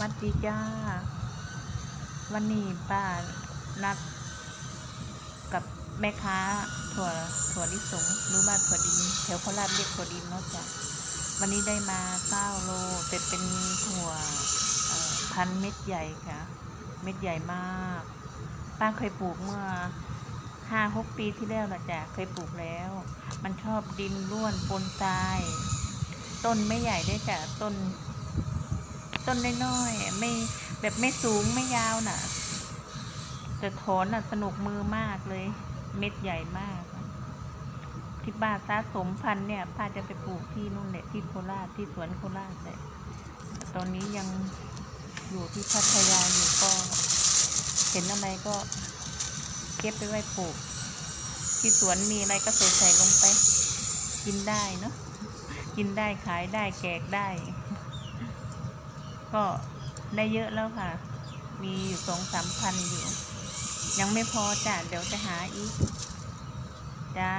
วัสดีจ้า วันนี้ป้านัดกับแม่ค้าถั่วถั่วลิสงหรือว่าถั่วดินแถวโคราชเรียกถั่วดินเนาะจ้ะวันนี้ได้มาเก้าโลแต่เป็นถั่วพันเม็ดใหญ่ค่ะ เม็ดใหญ่มาก ป้าเคยปลูกเมื่อห้าหกปีที่แล้วนะจ๊ะเคยปลูกแล้ว มันชอบดินร่วนปนทราย ต้นไม่ใหญ่ได้วยจ้ะต้น ต้นน้อยๆไม่แบบไม่สูงไม่ยาวน่ะ แต่ถอนน่ะ สนุกมือมากเลย เม็ดใหญ่มาก ที่บ้านสะสมพันธุ์เนี่ยป้าจะไปปลูกที่นู่นเนี่ยที่โคราชที่สวนโคราชเลยแต่ตอนนี้ยังอยู่ที่พัทยาอยู่ก็เห็นอะไรก็เก็บไปไว้ปลูก ที่สวนมีอะไรก็ใส่ใส่ลงไป กินได้เนาะกินได้ขายได้แจกได้ ก็ได้เยอะแล้วค่ะ มีอยู่สองสามพันอยู่ ยังไม่พอจ้ะ เดี๋ยวจะหาอีก จ้า